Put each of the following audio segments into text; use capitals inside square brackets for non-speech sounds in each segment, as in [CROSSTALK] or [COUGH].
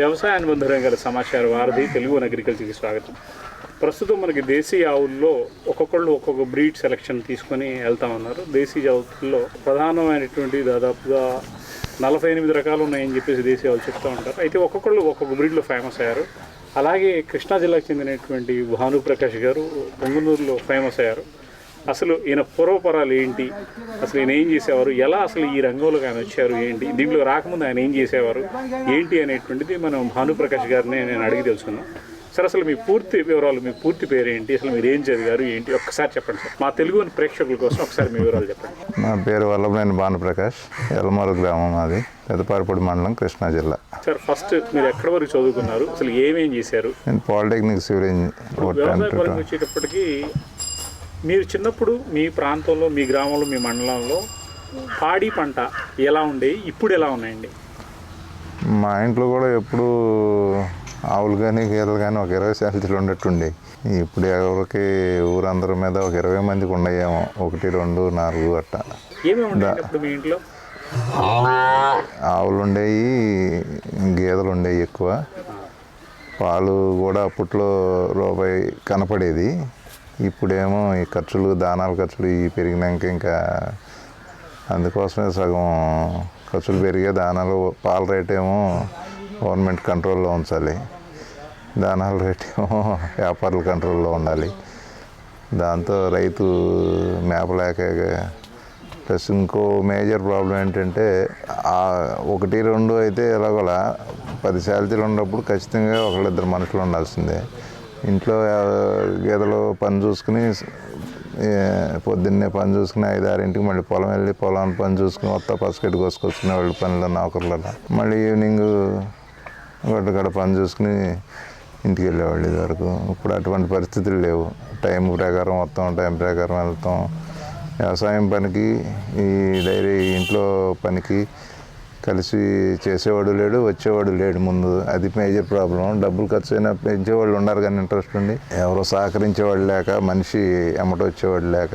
వ్యవసాయ అనుబంధ రంగాల సమాచార వారధి తెలుగు వన్ అగ్రికల్చర్కి స్వాగతం. ప్రస్తుతం మనకి దేశీయ ఆవుల్లో ఒక్కొక్కళ్ళు ఒక్కొక్క బ్రీడ్ సెలక్షన్ తీసుకొని వెళ్తా ఉన్నారు. దేశీయ ఆవుల్లో ప్రధానమైనటువంటి దాదాపుగా నలభై ఎనిమిది రకాలు ఉన్నాయని చెప్పేసి దేశీయ ఆవులు చెప్తూ ఉంటారు. అయితే ఒక్కొక్కళ్ళు ఒక్కొక్క బ్రీడ్లో ఫేమస్ అయ్యారు. అలాగే కృష్ణా జిల్లాకు చెందినటువంటి భానుప్రకాష్ గారు పొంగునూరులో ఫేమస్ అయ్యారు. అసలు ఈయన పూర్వపరాలు ఏంటి? అసలు ఈయన ఏం చేసేవారు? ఎలా అసలు ఈ రంగంలోకి ఆయన వచ్చారు? ఏంటి? దీంట్లో రాకముందు ఆయన ఏం చేసేవారు? ఏంటి అనేటువంటిది మనం భానుప్రకాష్ గారిని నేను అడిగి తెలుసుకున్నాం సార్ అసలు మీ పూర్తి వివరాలు మీ పూర్తి పేరు ఏంటి అసలు మీరు ఏం చదివారు? ఏంటి? ఒక్కసారి చెప్పండి సార్. మా తెలుగు ప్రేక్షకుల కోసం ఒకసారి మీ వివరాలు చెప్పండి. నా పేరు వల్లభనేని భానుప్రకాష్ ఎలమూరు గ్రామం అది పెదపారిపూడి మండలం కృష్ణా జిల్లా. సార్ ఫస్ట్ మీరు ఎక్కడి వరకు చదువుకున్నారు? అసలు ఏమేం చేశారు? నేను పాలిటెక్నిక్ వ్యవసాయ పరంగా వచ్చేటప్పటికి మీరు చిన్నప్పుడు మీ ప్రాంతంలో మీ గ్రామంలో మీ మండలంలో పాడి పంట ఎలా ఉండేవి ఇప్పుడు ఎలా ఉన్నాయండి? మా ఇంట్లో కూడా ఎప్పుడు ఆవులు కానీ గేదెలు కానీ ఒక ఇరవై శాలరీలు ఉండేట్టుండే. ఇప్పుడు ఎవరికి ఊరందరి మీద ఒక ఇరవై మందికి ఉండయేమో. ఒకటి రెండు నాలుగు అట్ట. ఏమేమి మీ ఇంట్లో? ఆవులు ఉండేవి గేదెలు ఉండేవి ఎక్కువ. పాలు కూడా అప్పట్లో రూపాయి కనపడేది. ఇప్పుడేమో ఈ ఖర్చులు దానాల ఖర్చులు ఇవి పెరిగినాక ఇంకా అందుకోసమే సగం ఖర్చులు పెరిగే దానాలు పాల రేట్ ఏమో గవర్నమెంట్ కంట్రోల్లో ఉంచాలి. దానాల రేట్ ఏమో వ్యాపారుల కంట్రోల్లో ఉండాలి. దాంతో రైతు మేపలేక ప్లస్ ఇంకో మేజర్ ప్రాబ్లం ఏంటంటే ఒకటి రెండు అయితే ఎలాగోలా పది శాలరీలు ఉన్నప్పుడు ఖచ్చితంగా ఒకళ్ళిద్దరు మనుషులు ఉండాల్సిందే. ఇంట్లో గేదెలు పని చూసుకుని పొద్దున్నే పని చూసుకుని ఐదు ఆరింటికి మళ్ళీ పొలం వెళ్ళి పొలం పని చూసుకుని మొత్తం పసుకెట్టు కోసుకొచ్చుకునే వాళ్ళు పనులు నౌకర్లలో. మళ్ళీ ఈవినింగ్ గడ్డ పని చూసుకుని ఇంటికి వెళ్ళేవాళ్ళు ఇదివరకు. ఇప్పుడు అటువంటి పరిస్థితులు లేవు. టైం ప్రకారం మొత్తం టైం ప్రకారం వెళ్తాం. వ్యవసాయం పనికి ఈ డైరీ ఇంట్లో పనికి కలిసి చేసేవాడు లేడు వచ్చేవాడు లేడు. ముందు అది మేజర్ ప్రాబ్లం డబ్బులు ఖర్చు అయినా పెంచేవాళ్ళు ఉన్నారు కానీ ఇంట్రెస్ట్ ఉండి ఎవరో సహకరించేవాడు లేక మనిషి ఎమ్మట వచ్చేవాడు లేక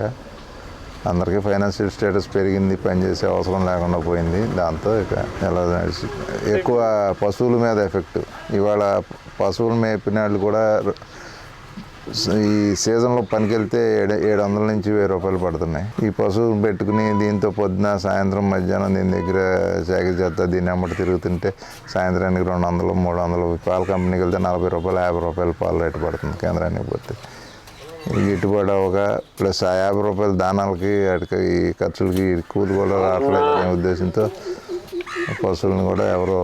అందరికీ ఫైనాన్షియల్ స్టేటస్ పెరిగింది పనిచేసే అవసరం లేకుండా పోయింది. దాంతో ఇక ఎలా నడిచి ఎక్కువ పశువుల మీద ఎఫెక్ట్ ఇవాళ పశువులు మేపిన వాళ్ళు కూడా ఈ సీజన్లో పనికి వెళ్తే ఏడు ఏడు వందల నుంచి వెయ్యి రూపాయలు పడుతున్నాయి. ఈ పశువులు పెట్టుకుని దీంతో పొద్దున సాయంత్రం మధ్యాహ్నం దీని దగ్గర సైకిల్ చేస్తా దీన్ని అమ్మటి తిరుగుతుంటే సాయంత్రానికి రెండు వందలు మూడు వందలు పాల కంపెనీకి వెళ్తే నలభై రూపాయలు యాభై రూపాయలు పాలు రేటు పడుతుంది కేంద్రానికి పోతే. గిట్టుబాటు అవ్వక ప్లస్ ఆ యాభై రూపాయలు దానాలకి వాటికి ఈ ఖర్చులకి కూలి కూడా రావట్లేదు అనే ఉద్దేశంతో పశువులను కూడా ఎవరో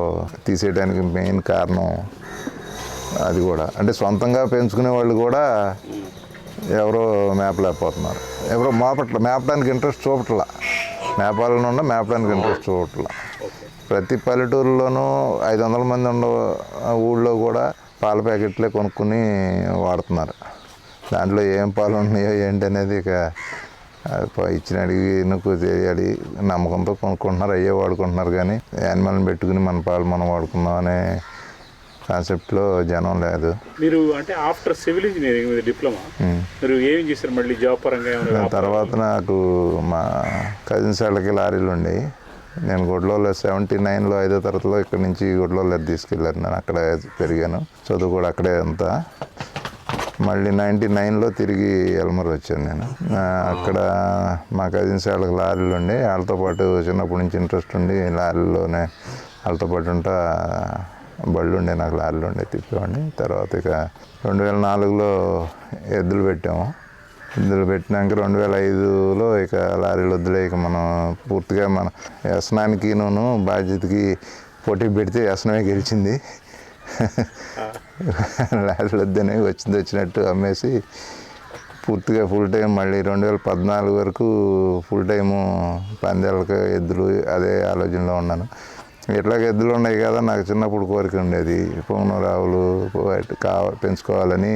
తీసేయడానికి మెయిన్ కారణం అది కూడా. అంటే సొంతంగా పెంచుకునే వాళ్ళు కూడా ఎవరో మేపలేకపోతున్నారు ఎవరో మేపట్ల మేపడానికి ఇంట్రెస్ట్ చూపట్ల. మేపాలను ఉన్న మేపడానికి ఇంట్రెస్ట్ చూపట్ల. ప్రతి పల్లెటూరులోనూ ఐదు వందల మంది ఉన్న ఊళ్ళో కూడా పాల ప్యాకెట్లే కొనుక్కుని వాడుతున్నారు. దాంట్లో ఏం పాలు ఉన్నాయో ఏంటి అనేది ఇక ఇచ్చిన అడిగి నువ్వు తెలియాలి నమ్మకంతో కొనుక్కుంటున్నారు అయ్యే వాడుకుంటున్నారు కానీ యానిమల్ని పెట్టుకుని మన పాలు మనం వాడుకుందాం అనే కాన్సెప్ట్లో జనం లేదు. మీరు అంటే ఆఫ్టర్ సివిల్ ఇంజనీరింగ్ మీద డిప్లొమా మీరు ఏం చేశారు మళ్ళీ జాబ్ పరంగా తర్వాత నాకు మా కజిన్స్ వాళ్ళకి లారీలు ఉండేవి నేను గుడ్లలో సెవెంటీ నైన్లో ఐదో తరగతిలో ఇక్కడ నుంచి గుడ్లలో తీసుకెళ్ళారు. నేను అక్కడే పెరిగాను చదువు కూడా అక్కడే అంతా. మళ్ళీ నైంటీ నైన్లో తిరిగి ఎల్మర్ వచ్చాను నేను. అక్కడ మా కజిన్స్ వాళ్ళకి లారీలు ఉండి వాళ్ళతో పాటు చిన్నప్పటి నుంచి ఇంట్రెస్ట్ ఉండి లారీలోనే వాళ్ళతో పాటు ఉంటా బళ్ళు ఉండే నాకు లారీలు ఉండే తిప్పేవాడిని. తర్వాత ఇక రెండు వేల నాలుగులో ఎద్దులు పెట్టాము. ఎద్దులు పెట్టినాక రెండు వేల ఐదులో ఇక లారీలు వద్దులే ఇక మనం పూర్తిగా మన వ్యసనానికి నూను బాధ్యతకి పోటీ పెడితే వ్యసనమే గెలిచింది. లారీలు వద్దని వచ్చింది వచ్చినట్టు అమ్మేసి పూర్తిగా ఫుల్ టైం మళ్ళీ రెండు వేల పద్నాలుగు వరకు ఫుల్ టైము పందాలకు ఎద్దులు అదే ఆలోచనలో ఉన్నాను. ఇట్లా గద్దెలు ఉన్నాయి కదా నాకు చిన్నప్పుడు కోరిక ఉండేది. పౌను వాటి కావ పెంచుకోవాలని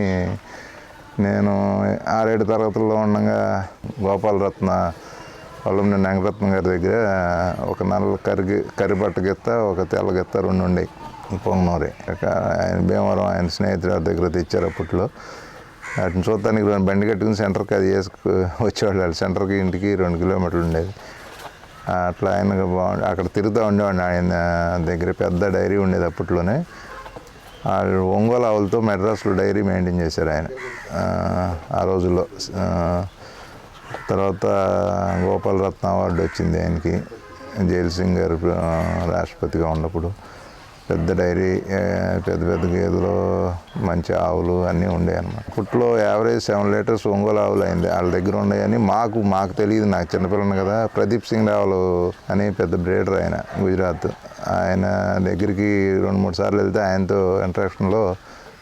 నేను ఆరేడు తరగతుల్లో ఉండగా గోపాలరత్న పొలం నేను వెంకటరత్న గారి దగ్గర ఒక నల్ల కరిగి కరిబట్ట గిత్త ఒక తెల్ల గిత్త రెండు ఉండేవి పొంగనూరి ఆయన భీమవరం ఆయన స్నేహితుడి దగ్గర తెచ్చారు అప్పట్లో. వాటిని చూడటానికి రెండు బండి కట్టుకుని సెంటర్కి అది వేసుకు వచ్చేవాళ్ళు సెంటర్కి ఇంటికి రెండు కిలోమీటర్లు ఉండేది. అట్లా ఆయనకు బాగుండే అక్కడ తిరుగుతూ ఉండేవాడిని. ఆయన దగ్గర పెద్ద డైరీ ఉండేది అప్పట్లోనే. ఒంగోలు ఆవులతో మెడ్రాస్లో డైరీ మెయింటైన్ చేశారు ఆయన. ఆ, రోజుల్లో. తర్వాత గోపాలరత్న అవార్డు వచ్చింది ఆయనకి. జైల్ సింగ్ గారు రాష్ట్రపతిగా ఉన్నప్పుడు. పెద్ద డైరీ పెద్ద పెద్ద గేదెలు మంచి ఆవులు అన్నీ ఉండేవి అనమాట అప్పట్లో యావరేజ్ సెవెన్ లీటర్స్ ఒంగోలు ఆవులు అయింది. వాళ్ళ దగ్గర ఉన్నాయని మాకు మాకు తెలియదు. నాకు చిన్నపిల్లని కదా. ప్రదీప్ సింగ్ రావులు అని పెద్ద బ్రేడర్ ఆయన గుజరాత్. ఆయన దగ్గరికి రెండు మూడు సార్లు వెళ్తే ఆయనతో ఇంట్రాక్షన్లో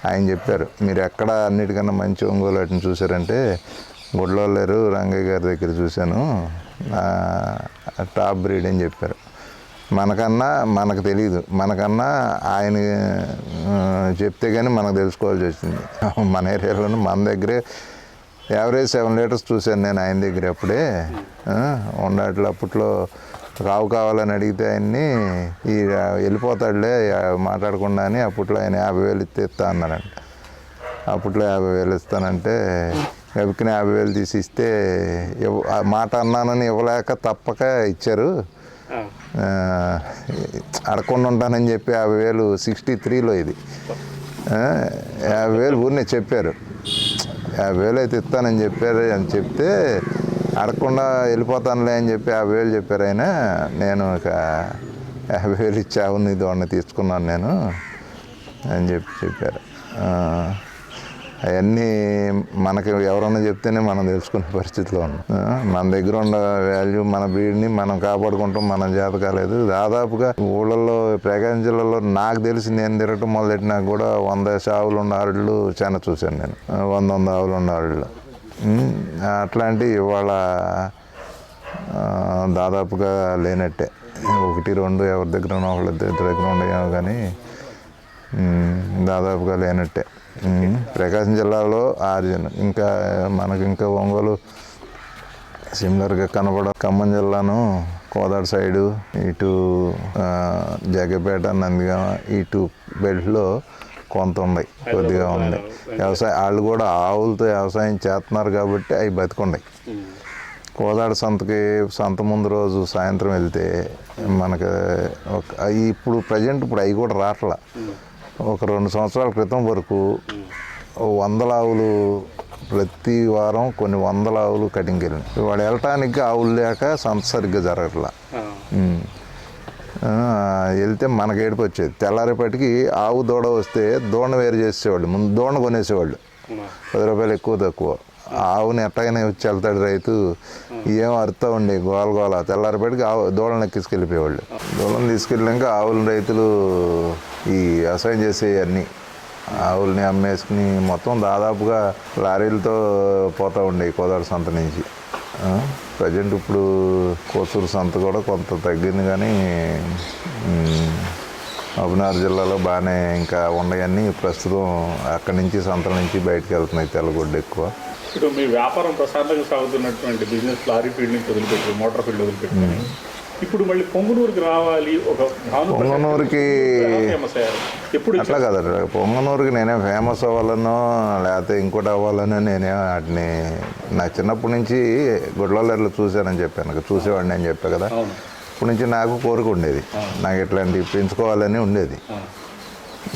ఆయన చెప్పారు మీరు ఎక్కడ అన్నిటికన్నా మంచి ఒంగోలు వాటిని చూసారంటే గుడ్లవల్లేరు రంగయ్య గారి దగ్గర చూశాను. టాప్ బ్రీడ్ అని చెప్పారు. మనకన్నా మనకు తెలియదు మనకన్నా ఆయన చెప్తే కానీ మనకు తెలుసుకోవాల్సి వచ్చింది. [LAUGHS] మన ఏరియాలోనే మన దగ్గరే యావరేజ్ సెవెన్ లీటర్స్ చూశాను నేను ఆయన దగ్గర అప్పుడే. ఆ, ఉండట్లు అప్పట్లో రావు కావాలని అడిగితే ఆయన్ని ఈ వెళ్ళిపోతాడులే మాట్లాడకుండా అని అప్పట్లో ఆయన యాభై వేలు ఇస్తే ఇస్తా అన్నారంట అప్పట్లో యాభై వేలు ఇస్తానంటే గబికిన యాభై వేలు తీసి ఇస్తే ఇవ్వ- మాట అన్నానని ఇవ్వలేక తప్పక ఇచ్చారు. అడగకుండా ఉంటానని చెప్పి యాభై వేలు సిక్స్టీ త్రీలో ఇది. యాభై వేలు ఊరినే చెప్పారు. యాభై వేలు అయితే ఇస్తానని చెప్పారు అని చెప్తే అడగకుండా వెళ్ళిపోతానులే అని చెప్పి యాభై వేలు చెప్పారు ఆయన. నేను ఇక యాభై వేలు ఇచ్చావు నీ దోడిని తీసుకున్నాను నేను అని చెప్పి చెప్పారు. అవన్నీ మనకి ఎవరన్నా చెప్తేనే మనం తెలుసుకునే పరిస్థితిలో ఉన్నాం. మన దగ్గర ఉన్న వాల్యూ మన బీడ్ని మనం కాపాడుకుంటాం మనం జాత కాలేదు దాదాపుగా ఊళ్ళల్లో ప్రకాశం జిల్లాలో నాకు తెలిసి నేను తిరగటం మొదలెట్టినా కూడా వంద ఆవులు ఉన్న ఆరుళ్ళు చాలా చూశాను నేను. వంద వంద ఆవులు ఉన్న ఆరుళ్ళు. అట్లాంటి ఇవాళ దాదాపుగా లేనట్టే. ఒకటి రెండు ఎవరి దగ్గర ఒకళ్ళ దగ్గర ఉండేమో కానీ దాదాపుగా లేనట్టే. ప్రకాశం జిల్లాలో ఆరిజిన్. ఇంకా మనకి ఇంకా ఒంగోలు సిమిలర్గా కనపడ ఖమ్మం జిల్లాను కోదాడ సైడు ఇటు జగపేట నందిగామ ఇటు బెల్ట్లో కొంత ఉన్నాయి కొద్దిగా ఉంది. వ్యవసాయం వాళ్ళు కూడా ఆవులతో వ్యవసాయం చేస్తున్నారు కాబట్టి అవి బతికుండాయి. కోదాడు కోదాడ సంతకి సంత ముందు రోజు సాయంత్రం వెళ్తే మనకి ఒక అవి ఇప్పుడు ప్రజెంట్ ఇప్పుడు అవి కూడా రావట్లా ఒక రెండు సంవత్సరాల క్రితం వరకు వందల ఆవులు ప్రతి వారం కొన్ని వందల ఆవులు కటింగ్కి వెళ్ళినాయి. వాడు వెళ్ళటానికి ఆవులు లేక సంత సరిగ్గా జరగట్లా. వెళ్తే మనకి ఏడుపు వచ్చేది. తెల్లారేపటికి ఆవు దూడ వస్తే దూడ వేరు చేసేవాళ్ళు. ముందు దూడ కొనేసేవాళ్ళు? పది రూపాయలు ఎక్కువ తక్కువ. ఆవుని ఎట్టగానే వచ్చి వెళ్తాడు రైతు. ఏం అరుతూ ఉండే గోల గోల. తెల్లారిపేటకి ఆవు దూడలను ఎక్కించుకెళ్ళిపోయేవాళ్ళు. దూడలను తీసుకెళ్ళాక ఆవుల రైతులు ఈ వ్యవసాయం చేసే అన్నీ ఆవుల్ని అమ్మేసుకుని మొత్తం దాదాపుగా లారీలతో పోతూ ఉండేవి కోదాడు సంత నుంచి. ప్రజెంట్ ఇప్పుడు కోసూరు సంత కూడా కొంత తగ్గింది కానీ అబినార్ జిల్లాలో బాగానే ఇంకా ఉన్నాయన్నీ ప్రస్తుతం అక్కడి నుంచి సంతల నుంచి బయటకు వెళ్తున్నాయి తెల్లగొడ్డు ఎక్కువ. ఇప్పుడు మీ వ్యాపారం ప్రశాంతంగా సాగుతున్నటువంటి బిజినెస్ లారీ ఫీల్డ్ నుంచి వదిలిపెట్టి మోటార్ ఫీల్డ్ వదిలిపెట్టుకుని ఇప్పుడు మళ్ళీ పొంగునూరుకి రావాలి ఒక పొంగనూరుకి ఫేమస్ అయ్యారు? ఎప్పుడు అట్లా కదా పొంగనూరుకి నేనే ఫేమస్ అవ్వాలనో లేకపోతే ఇంకోటి అవ్వాలనో నేనే వాటిని నా చిన్నప్పటి నుంచి గుడ్లర్లు చూశానని చెప్పాను చూసేవాడిని అని చెప్పా కదా. అప్పటి నుంచి నాకు కోరిక ఉండేది. నాకు ఇట్లాంటివి పెంచుకోవాలని ఉండేది.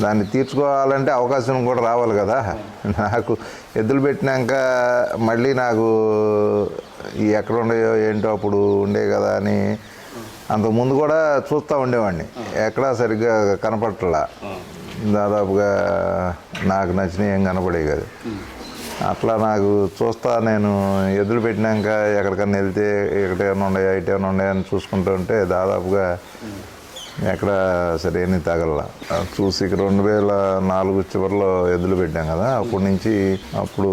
దాన్ని తీర్చుకోవాలంటే అవకాశం కూడా రావాలి కదా. నాకు ఎద్దులు పెట్టినాక మళ్ళీ నాకు ఎక్కడ ఉండేయో ఏంటో అప్పుడు ఉండే కదా అని అంతకుముందు కూడా చూస్తూ ఉండేవాడిని. ఎక్కడా సరిగ్గా కనపడట్లా. దాదాపుగా నాకు నచ్చినవి ఏం కనపడేవి కాదు. అట్లా నాకు చూస్తా నేను ఎదురు పెట్టినాక ఎక్కడికన్నా వెళ్తే ఎక్కడేమైనా ఉన్నాయా ఇటేమైనా ఉన్నాయా అని చూసుకుంటూ ఉంటే దాదాపుగా ఎక్కడ సరైన తగల చూసి రెండు వేల నాలుగు చివరిలో ఎద్దులు పెట్టాం కదా. అప్పటి నుంచి అప్పుడు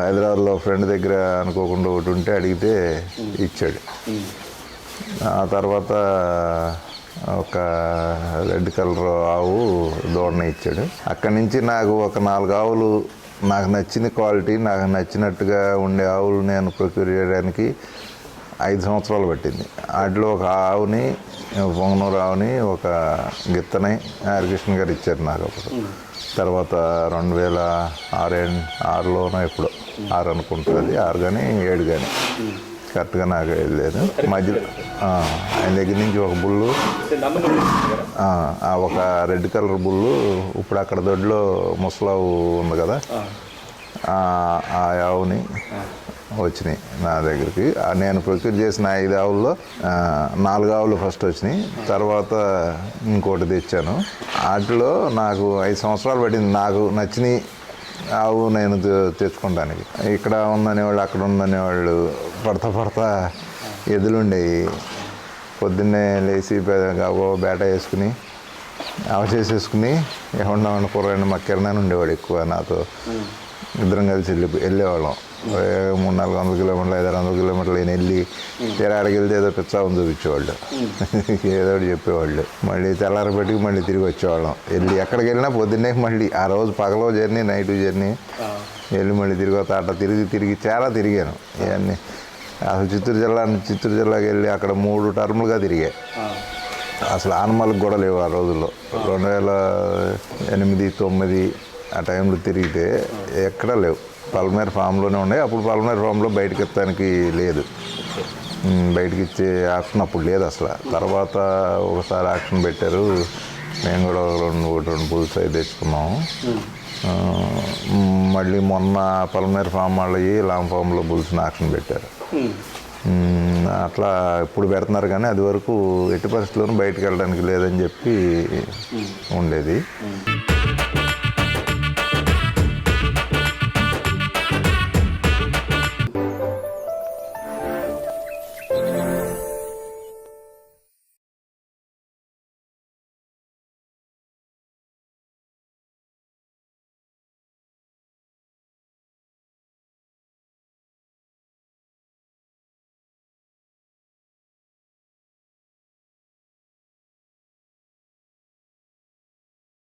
హైదరాబాద్లో ఫ్రెండ్ దగ్గర అనుకోకుండా ఒకటి ఉంటే అడిగితే ఇచ్చాడు. ఆ తర్వాత ఒక రెడ్ కలర్ ఆవు దూడని ఇచ్చాడు. అక్కడి నుంచి నాకు ఒక నాలుగు ఆవులు నాకు నచ్చిన క్వాలిటీ నాకు నచ్చినట్టుగా ఉండే ఆవులు నేను ప్రొక్యూర్ చేయడానికి ఐదు సంవత్సరాలు పట్టింది. వాటిలో ఒక ఆవుని పొంగనూరు ఆవుని ఒక గిత్తని హరికృష్ణ గారు ఇచ్చారు నాకు అప్పుడు. తర్వాత రెండు వేల ఆరు ఆరులోనో ఎప్పుడో ఆరు అనుకుంటుంది ఆరు కానీ ఏడు కానీ కరెక్ట్గా నాకు వెళ్ళలేదు. మధ్యలో ఆయన దగ్గర నుంచి ఒక బుల్లు. ఒక రెడ్ కలర్ బుల్లు. ఇప్పుడు అక్కడ దొడ్లో ముసలావు ఉంది కదా. ఆ ఆవుని వచ్చినాయి నా దగ్గరికి. నేను ప్రొక్యూర్ చేసిన ఐదు ఆవుల్లో నాలుగు ఆవులు ఫస్ట్ వచ్చినాయి. తర్వాత ఇంకోటి తెచ్చాను. వాటిలో నాకు ఐదు సంవత్సరాలు పట్టింది నాకు నచ్చినాయి ఆవు నేను తెచ్చుకోవడానికి ఇక్కడ ఉందనేవాళ్ళు అక్కడ ఉందనేవాళ్ళు పడతా పడతా ఎదులుండేవి పొద్దున్నే లేచి గబో బేట వేసుకుని అవ చేసేసుకుని ఏమన్నా కూరగాయలు మా కిరణాన్ని ఉండేవాడు ఎక్కువ నాతో. ఇద్దరం కలిసి వెళ్ళి వెళ్ళేవాళ్ళం. మూడు నాలుగు వందల కిలోమీటర్లు ఐదు ఆరు వందల కిలోమీటర్లు ఈయన వెళ్ళి తీరా వెళ్తే ఏదో పిచ్చావని చూపించేవాళ్ళు. ఏదో చెప్పేవాళ్ళు. మళ్ళీ తెల్లారబెట్టుకు మళ్ళీ తిరిగి వచ్చేవాళ్ళం. వెళ్ళి ఎక్కడికి వెళ్ళినా పొద్దున్నే మళ్ళీ ఆ రోజు పగలో జర్నీ నైట్ జర్నీ. వెళ్ళి మళ్ళీ తిరిగి అట్లా తిరిగి తిరిగి చాలా తిరిగాను. ఇవన్నీ. అసలు చిత్తూరు జిల్లా చిత్తూరు జిల్లాకి వెళ్ళి అక్కడ మూడు టర్ములుగా తిరిగాయి అసలు ఆనమాలకు కూడా లేవు ఆ రోజుల్లో. రెండు వేల ఎనిమిది తొమ్మిది ఆ టైంలో తిరిగితే ఎక్కడా లేవు. పల్మేర్ ఫామ్లోనే ఉన్నాయి. అప్పుడు పల్మేర్ ఫామ్లో బయటకి ఎత్తడానికి లేదు. బయటకి ఇచ్చే ఆప్షన్ అప్పుడు లేదు అసలు. తర్వాత ఒకసారి ఆప్షన్ పెట్టారు. మేము కూడా ఒక రెండు ఒకటి రెండు పులుసు అయితే తెచ్చుకున్నాము మళ్ళీ మొన్న పల్మేర్ ఫామ్ వాళ్ళవి లాంగ్ ఫామ్లో బుల్స్ని ఆక్షన్ పెట్టారు. అట్లా ఇప్పుడు పెడుతున్నారు కానీ అది వరకు ఎట్టి పరిస్థితుల్లోనూ బయటకు వెళ్ళడానికి లేదని చెప్పి ఉండేది.